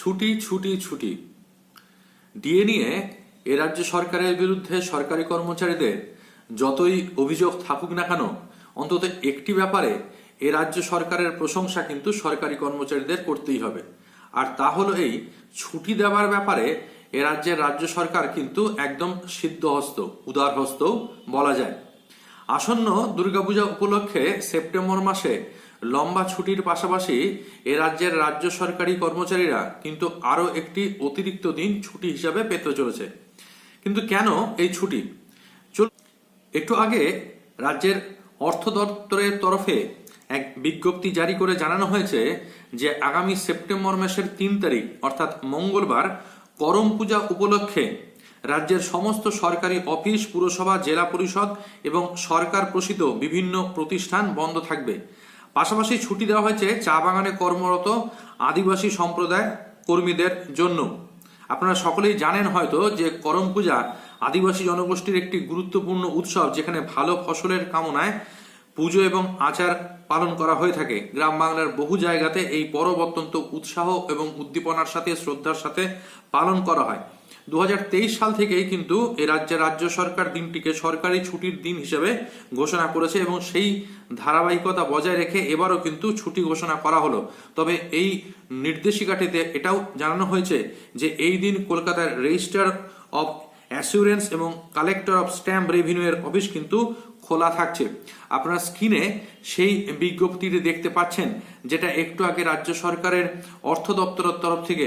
ছুটি ছুটি ছুটি। ডিএ নিয়ে এ রাজ্য সরকারের বিরুদ্ধে সরকারি কর্মচারীদের যতই অভিযোগ থাকুক না কেন, অন্তত একটি ব্যাপারে এ রাজ্য সরকারের প্রশংসা কিন্তু সরকারি কর্মচারীদের করতেই হবে। আর তা হলো এই, ছুটি দেওয়ার ব্যাপারে এ রাজ্যের রাজ্য সরকার কিন্তু একদম সিদ্ধহস্ত, উদারহস্ত বলা যায়। আসন্ন দুর্গাপূজা উপলক্ষে সেপ্টেম্বর মাসে লম্বা ছুটির পাশাপাশি এ রাজ্যের রাজ্য সরকারি কর্মচারীরা কিন্তু আরও একটি অতিরিক্ত দিন ছুটি হিসাবে পেতে চলেছে। কিন্তু কেন এই ছুটি? একটু আগে রাজ্যের অর্থ দপ্তরের তরফে এক বিজ্ঞপ্তি জারি করে জানানো হয়েছে যে আগামী সেপ্টেম্বর মাসের তিন তারিখ, অর্থাৎ মঙ্গলবার, করম পূজা উপলক্ষে রাজ্যের সমস্ত সরকারি অফিস, পুরসভা, জেলা পরিষদ এবং সরকার প্রসিত বিভিন্ন প্রতিষ্ঠান বন্ধ থাকবে। পাশাপাশি ছুটি দেওয়া হয়েছে চা বাগানে কর্মরত আদিবাসী সম্প্রদায় কর্মীদের জন্য। আপনারা সকলেই জানেন হয়তো যে করম পূজা আদিবাসী জনগোষ্ঠীর একটি গুরুত্বপূর্ণ উৎসব যেখানে ভালো ফসলের কামনায় পুজো এবং আচার পালন করা হয়ে থাকে। গ্রাম বাংলার বহু জায়গাতে এই পরব অত্যন্ত উৎসাহ এবং উদ্দীপনার সাথে, শ্রদ্ধার সাথে পালন করা হয়। দু সাল থেকেই কিন্তু এ রাজ্যের রাজ্য সরকার দিনটিকে সরকারি ছুটির দিন হিসেবে ঘোষণা করেছে এবং সেই ধারাবাহিকতা বজায় রেখে এবারও কিন্তু ছুটি ঘোষণা করা হলো। তবে এই নির্দেশিকাটিতে এটাও জানানো হয়েছে যে এই দিন কলকাতার রেজিস্টার অফ অ্যাসিউরেন্স এবং কালেক্টর অফ স্ট্যাম্প রেভিনিউ এর অফিস কিন্তু খোলা থাকছে। আপনারা স্ক্রিনে সেই বিজ্ঞপ্তিটি দেখতে পাচ্ছেন, যেটা একটু আগে রাজ্য সরকারের অর্থ দপ্তরের তরফ থেকে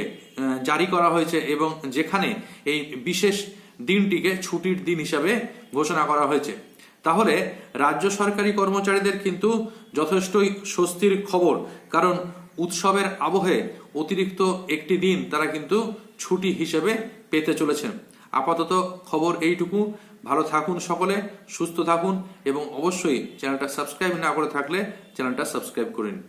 জারি করা হয়েছে এবং যেখানে এই বিশেষ দিনটিকে ছুটির দিন হিসাবে ঘোষণা করা হয়েছে। তাহলে রাজ্য সরকারি কর্মচারীদের কিন্তু যথেষ্টই স্বস্তির খবর, কারণ উৎসবের আবহে অতিরিক্ত একটি দিন তারা কিন্তু ছুটি হিসেবে পেতে চলেছেন। আপাতত খবর এইটুকু। ভালো থাকুন সকলে, সুস্থ থাকুন এবং অবশ্যই চ্যানেলটা সাবস্ক্রাইব না করে থাকলে চ্যানেলটা সাবস্ক্রাইব করে নিন